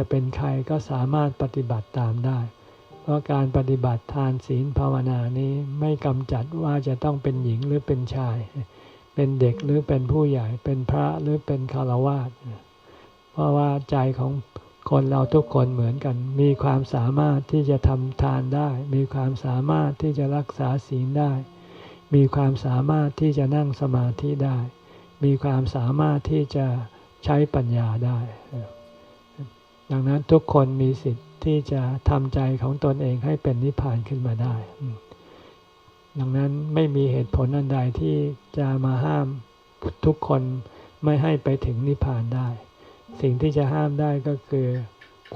จะเป็นใครก็สามารถปฏิบัติตามได้ เพราะการปฏิบัติทานศีลภาวนานี้ไม่กำจัดว่าจะต้องเป็นหญิงหรือเป็นชาย เป็นเด็กหรือเป็นผู้ใหญ่ เป็นพระหรือเป็นคารวาสเพราะว่าใจของคนเราทุกคนเหมือนกัน มีความสามารถที่จะทำทานได้ มีความสามารถที่จะรักษาศีลได้ มีความสามารถที่จะนั่งสมาธิได้ มีความสามารถที่จะใช้ปัญญาได้ ดังนั้นทุกคนมีสิทธิ์ที่จะทำใจของตนเองให้เป็นนิพพานขึ้นมาได้ ดังนั้นไม่มีเหตุผลอันใดที่จะมาห้ามทุกคนไม่ให้ไปถึงนิพพานได้ สิ่งที่จะห้ามได้ก็คือ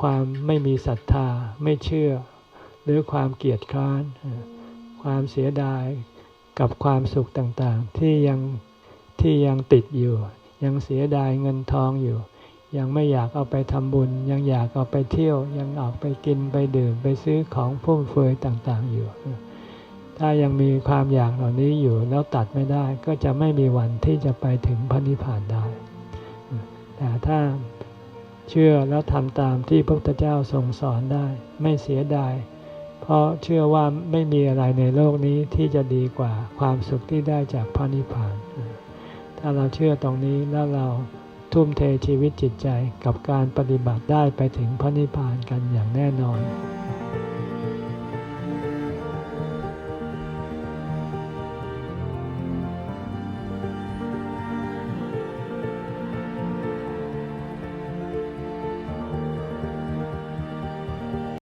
ความไม่มีศรัทธาไม่เชื่อ หรือความเกียจคร้าน ความเสียดายกับความสุขต่างๆ ที่ยังที่ยังติดอยู่ ยังเสียดายเงินทองอยู่ ยังไม่อยากเอาไปทำบุญ ยังอยากเอาไปเที่ยว ยังออกไปกินไปดื่มไปซื้อของฟุ่มเฟือยต่างๆอยู่ ถ้ายังมีความอยากเหล่านี้อยู่แล้วตัดไม่ได้ก็จะไม่มีวันที่จะไปถึงพระนิพพานได้ แต่ถ้าเชื่อแล้วทำตามที่พระพุทธเจ้าทรงสอนได้ ไม่เสียดาย เพราะเชื่อว่าไม่มีอะไรในโลกนี้ที่จะดีกว่าความสุขที่ได้จากพระนิพพาน ถ้าเราเชื่อตรงนี้แล้วเรา ทุ่มเทชีวิตจิตใจกับการปฏิบัติได้ไปถึงพระนิพพานกันอย่างแน่นอน